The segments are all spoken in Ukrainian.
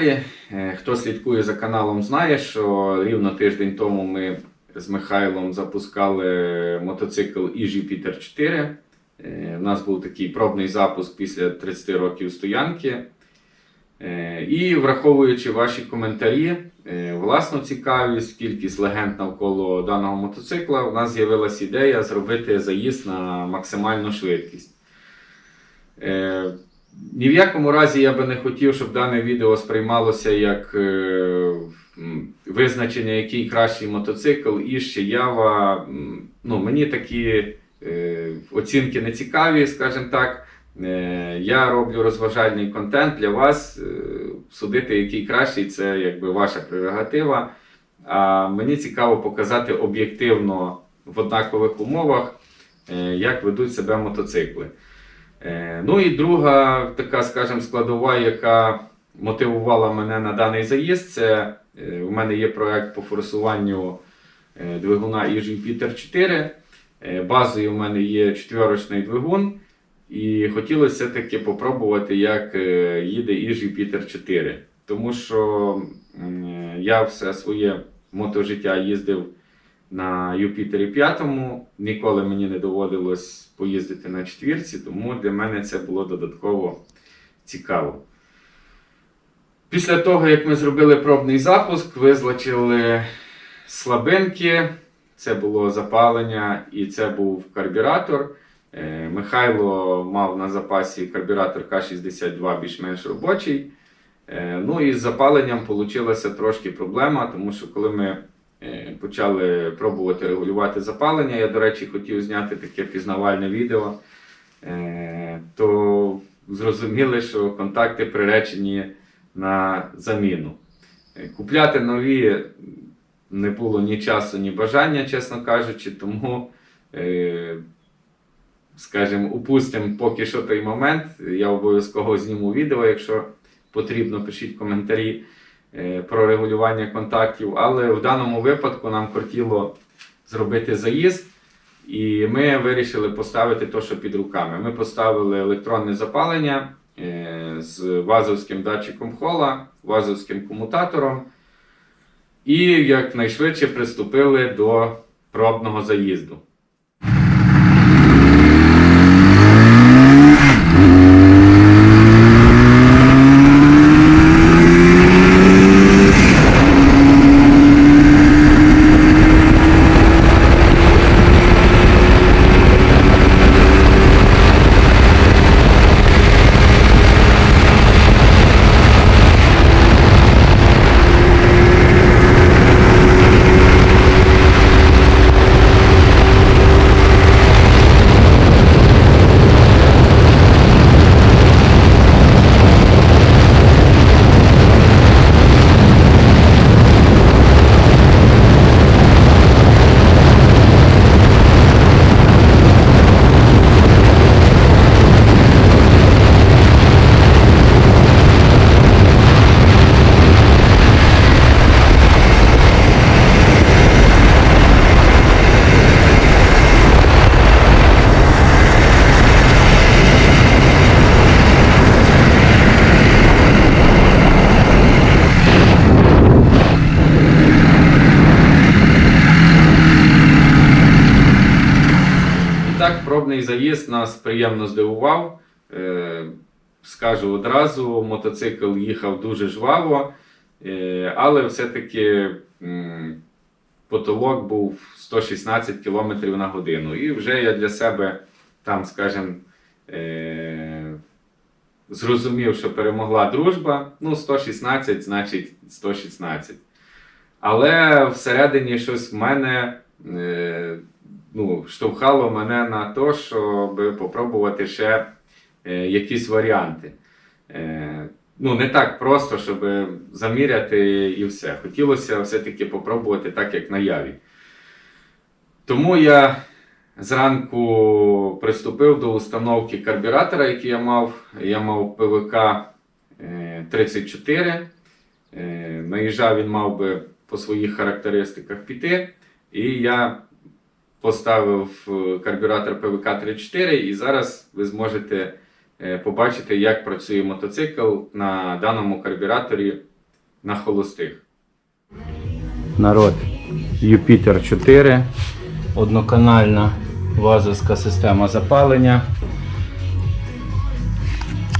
Каналі. Е, Хто слідкує за каналом, знає, що рівно тиждень тому ми з Михайлом запускали мотоцикл EG Peter 4. Е, У нас був такий пробний запуск після 30 років стоянки. Е, І враховуючи ваші коментарі, е, власну цікавість, кількість легенд навколо даного мотоцикла, у нас з'явилася ідея зробити заїзд на максимальну швидкість. Ні в якому разі я би не хотів, щоб дане відео сприймалося як е, визначення, який кращий мотоцикл, і ще ява. Ну, мені такі е, оцінки не цікаві, скажімо так. Е, я роблю розважальний контент для вас. Е, судити, який кращий, це якби ваша прерогатива. А мені цікаво показати об'єктивно в однакових умовах, е, як ведуть себе мотоцикли. Е, Ну і друга така, скажімо, складова, яка мотивувала мене на даний заїзд, це е, у мене є проект по форсуванню е, двигуна Peter 4. Е, Базою у мене є четверочний двигун. І хотілося все-таки попробувати, як їде EG Peter 4. Тому що я все своє мотожиття їздив на Юпітері 5, ніколи мені не доводилось поїздити на четвірці, тому для мене це було додатково цікаво. Після того, як ми зробили пробний запуск, визначили слабинки, це було запалення і це був карбюратор. Е, Михайло мав на запасі карбюратор К-62 більш-менш робочий. Е, Ну і з запаленням вийшла трошки проблема, тому що коли ми почали пробувати регулювати запалення, я, до речі, хотів зняти таке пізнавальне відео, е, то зрозуміли, що контакти приречені на заміну. Е, Купляти нові не було ні часу, ні бажання, чесно кажучи, тому. е, скажімо, упустимо поки що той момент. Я обов'язково зніму відео, якщо потрібно, пишіть коментарі е, про регулювання контактів. Але в даному випадку нам хотіло зробити заїзд, і ми вирішили поставити те, що під руками. Ми поставили електронне запалення е, з вазовським датчиком хола, вазовським комутатором. І якнайшвидше приступили до пробного заїзду. І так, заїзд нас приємно здивував. Е, скажу одразу, мотоцикл їхав дуже жваво, е, але все-таки потолок був 116 км на годину. І вже я для себе там, скажімо, е, зрозумів, що перемогла дружба. Ну, 116, значить 116. Але всередині щось в мене ну, штовхало мене на те, щоб попробувати ще е, якісь варіанти. Е, ну, не так просто, щоб заміряти і все. Хотілося все-таки попробувати так, як на яві. Тому я зранку приступив до установки карбюратора, який я мав. Я мав ПВК е, 34. Е, Наїжджав він мав би по своїх характеристиках піти. І я поставив е, карбюратор ПВК 34 і зараз ви зможете е, побачити, як працює мотоцикл на даному карбюраторі на холостих. Народ Юпітер 4, одноканальна вазовська система запалення.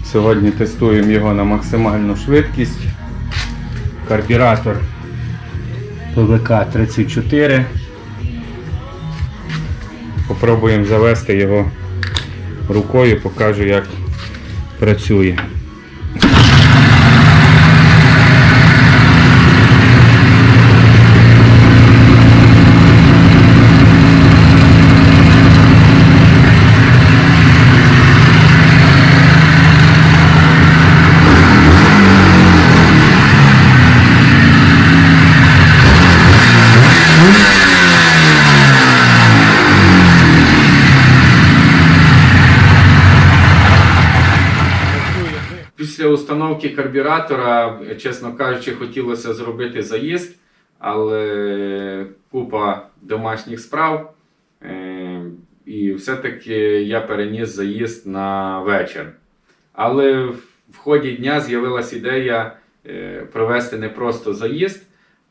Сьогодні тестуємо його на максимальну швидкість. Карбюратор ПВК 34. Попробуємо завести його рукою, покажу, як працює. Після установки карбюратора, чесно кажучи, хотілося зробити заїзд, але купа домашніх справ. Е, І все-таки я переніс заїзд на вечір. Але в- ході дня з'явилася ідея е, провести не просто заїзд,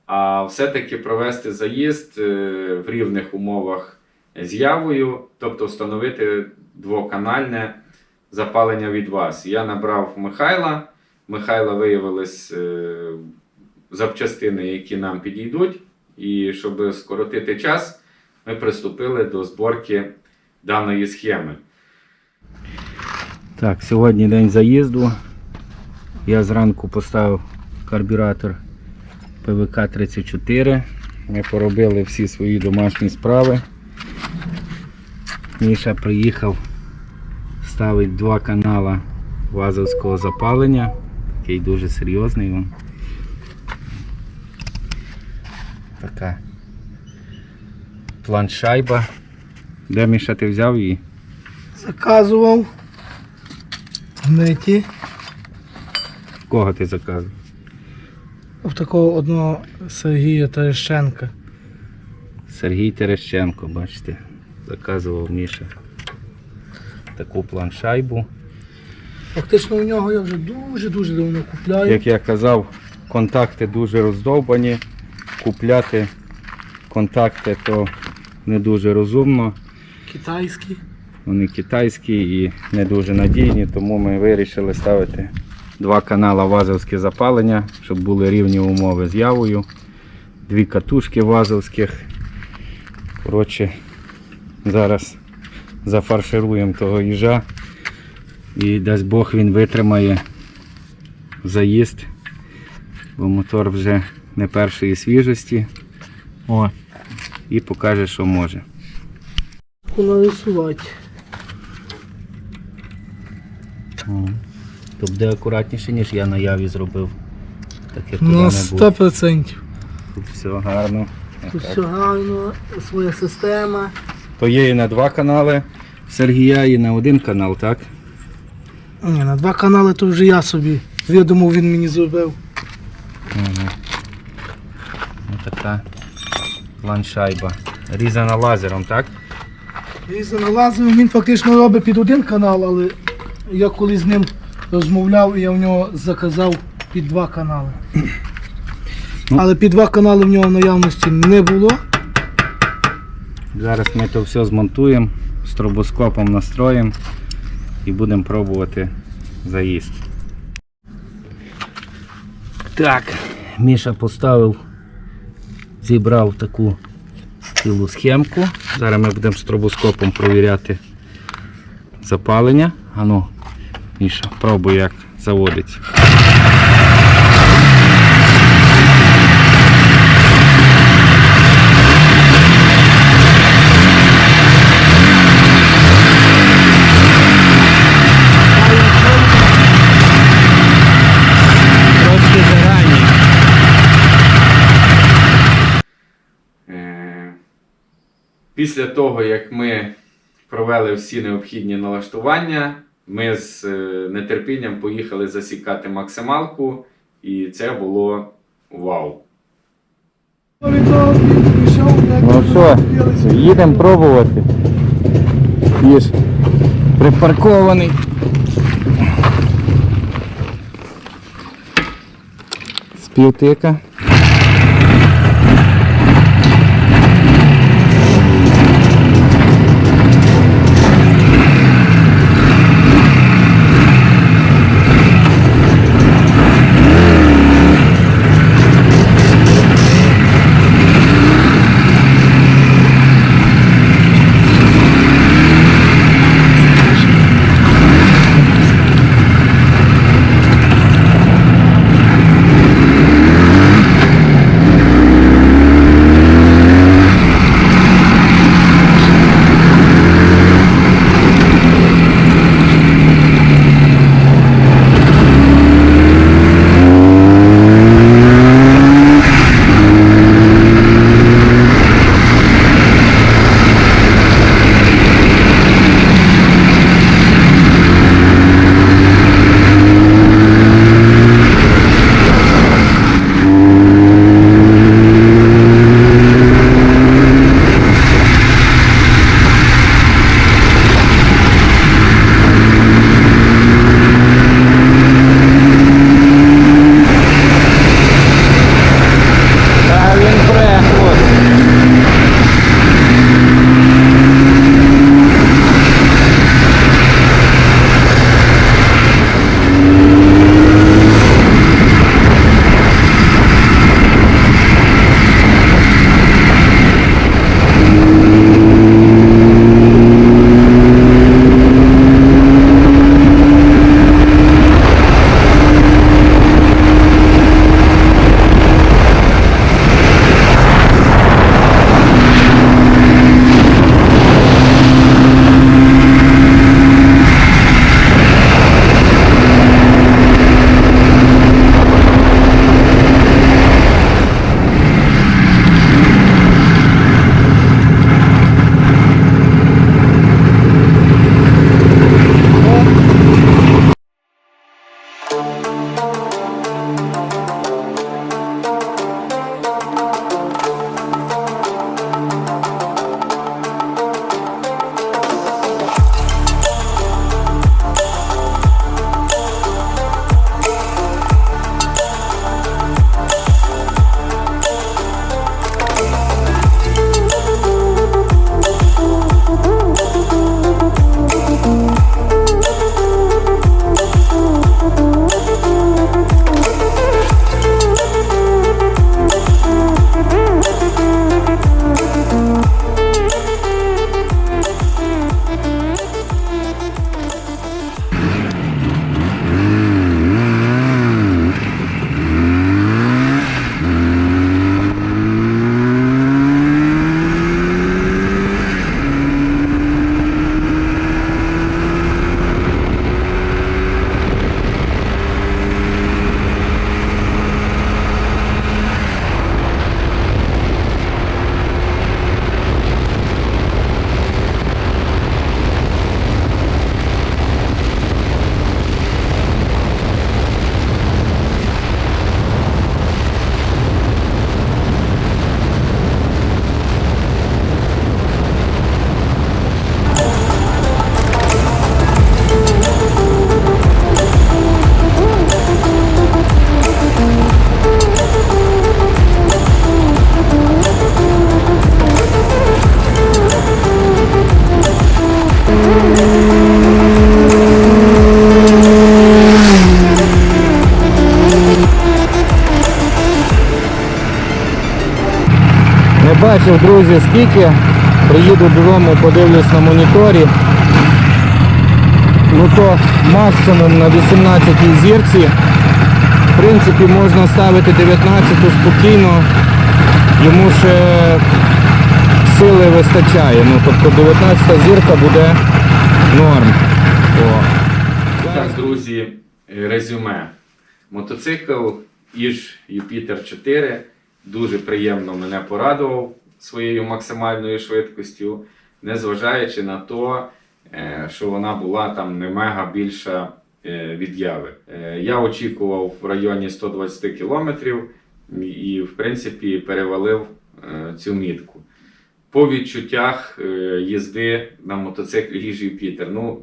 а все-таки провести заїзд е, в рівних умовах з явою, тобто встановити двоканальне запалення від вас. Я набрав Михайла. Михайла виявились е, запчастини, які нам підійдуть. І щоб скоротити час, ми приступили до зборки даної схеми. Так, сьогодні день заїзду. Я зранку поставив карбюратор ПВК 34. Ми поробили всі свої домашні справи. Міша приїхав ставить два канала вазовського запалення. Такий дуже серйозний він. Така планшайба. Де Міша ти взяв її? Заказував в В кого ти заказував? в такого одного Сергія Терещенка. Сергій Терещенко, бачите, заказував Міша таку планшайбу. Фактично у нього я вже дуже-дуже давно купляю. Як я казав, контакти дуже роздовбані. Купляти контакти то не дуже розумно. Китайський. Вони китайські і не дуже надійні, тому ми вирішили ставити два канала вазовське запалення, щоб були рівні умови з явою. Дві катушки вазовських. Коротше, зараз зафаршируємо того їжа і дасть Бог він витримає заїзд, бо мотор вже не першої свіжості. О, і покаже, що може. Нарисувати. Тобто буде акуратніше, ніж я на яві зробив. Туди На не 100%. Тут все гарно. Тут все гарно, своя система. То є і на два канали. Сергія і на один канал, так? Ні, на два канали то вже я собі. Відомо він мені зробив. Угу. Ось така ланшайба. Різана лазером, так? Різано лазером, він фактично робить під один канал, але я коли з ним розмовляв, я в нього заказав під два канали. Ну. Але під два канали в нього в наявності не було. Зараз ми то все змонтуємо, стробоскопом настроїмо і будемо пробувати заїзд. Так, Міша поставив, зібрав таку цілу схемку. Зараз ми будемо стробоскопом провіряти запалення. Ану, Міша, пробуй як заводиться. Після того, як ми провели всі необхідні налаштування, ми з е, нетерпінням поїхали засікати максималку, і це було вау. Ну що, їдемо пробувати. Є припаркований. Співтика. Не бачив, друзі, скільки. Приїду додому, подивлюсь на моніторі. Ну то максимум на 18 зірці. В принципі, можна ставити 19 спокійно. Йому ще сили вистачає. Ну, тобто 19 зірка буде норм. О. Так, друзі, резюме. Мотоцикл Іж Юпітер 4 дуже приємно мене порадував своєю максимальною швидкістю, незважаючи на те, що вона була там не мега більша е, від яви. Е, Я очікував в районі 120 кілометрів і, в принципі, перевалив е, цю мітку. По відчуттях їзди на мотоциклі Іж Юпітер. Ну,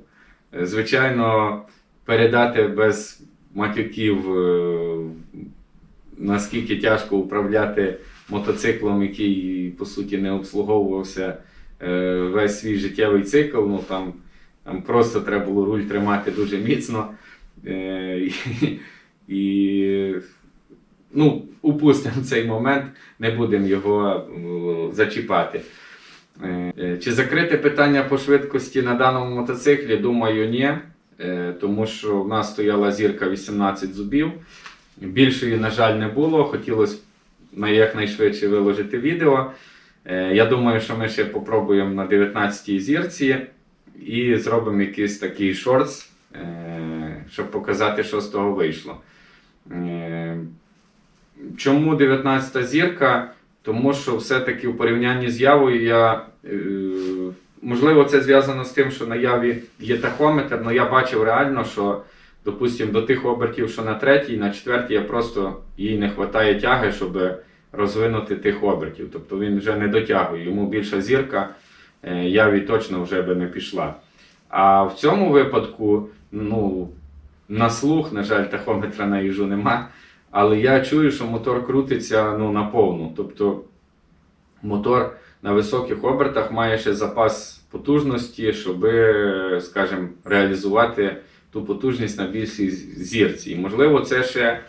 звичайно, передати без матюків наскільки тяжко управляти мотоциклом, який по суті не обслуговувався е, весь свій життєвий цикл. Ну там, там просто треба було руль тримати дуже міцно. Е, і, ну, упустимо цей момент, не будемо його е, зачіпати. Чи закрите питання по швидкості на даному мотоциклі? Думаю, ні. Тому що в нас стояла зірка 18 зубів. Більшої, на жаль, не було. Хотілося якнайшвидше виложити відео. Е, Я думаю, що ми ще попробуємо на 19-й зірці і зробимо якийсь такий шортс, е, щоб показати, що з того вийшло. Е, Чому 19-та зірка? Тому що все-таки в порівнянні з явою я. Можливо, це зв'язано з тим, що на яві є тахометр, але я бачив реально, що, допустимо, до тих обертів, що на третій, на четвертій, я просто їй не вистачає тяги, щоб розвинути тих обертів. Тобто він вже не дотягує. Йому більша зірка, е, яві точно вже би не пішла. А в цьому випадку, ну, на слух, на жаль, тахометра на їжу нема. Але я чую, що мотор крутиться ну, наповну. Тобто мотор на високих обертах має ще запас потужності, щоб, скажімо, реалізувати ту потужність на більшій зірці. І, можливо, це ще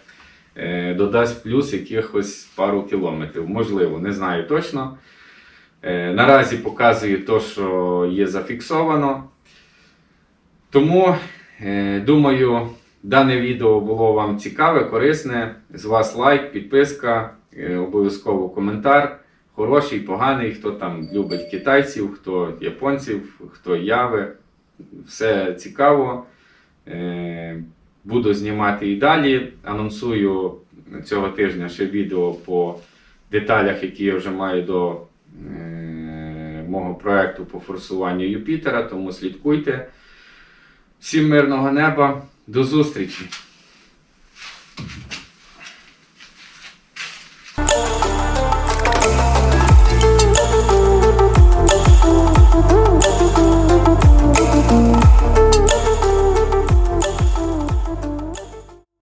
е, додасть плюс якихось пару кілометрів. Можливо, не знаю точно. Е, наразі показую те, що є зафіксовано. Тому, е, думаю, дане відео було вам цікаве, корисне. З вас лайк, підписка, е, обов'язково коментар. Хороший, поганий, хто там любить китайців, хто японців, хто яви. Все цікаво. Е, Буду знімати і далі. Анонсую цього тижня ще відео по деталях, які я вже маю до е, мого проекту по форсуванню Юпітера, тому слідкуйте. Всім мирного неба, до зустрічі!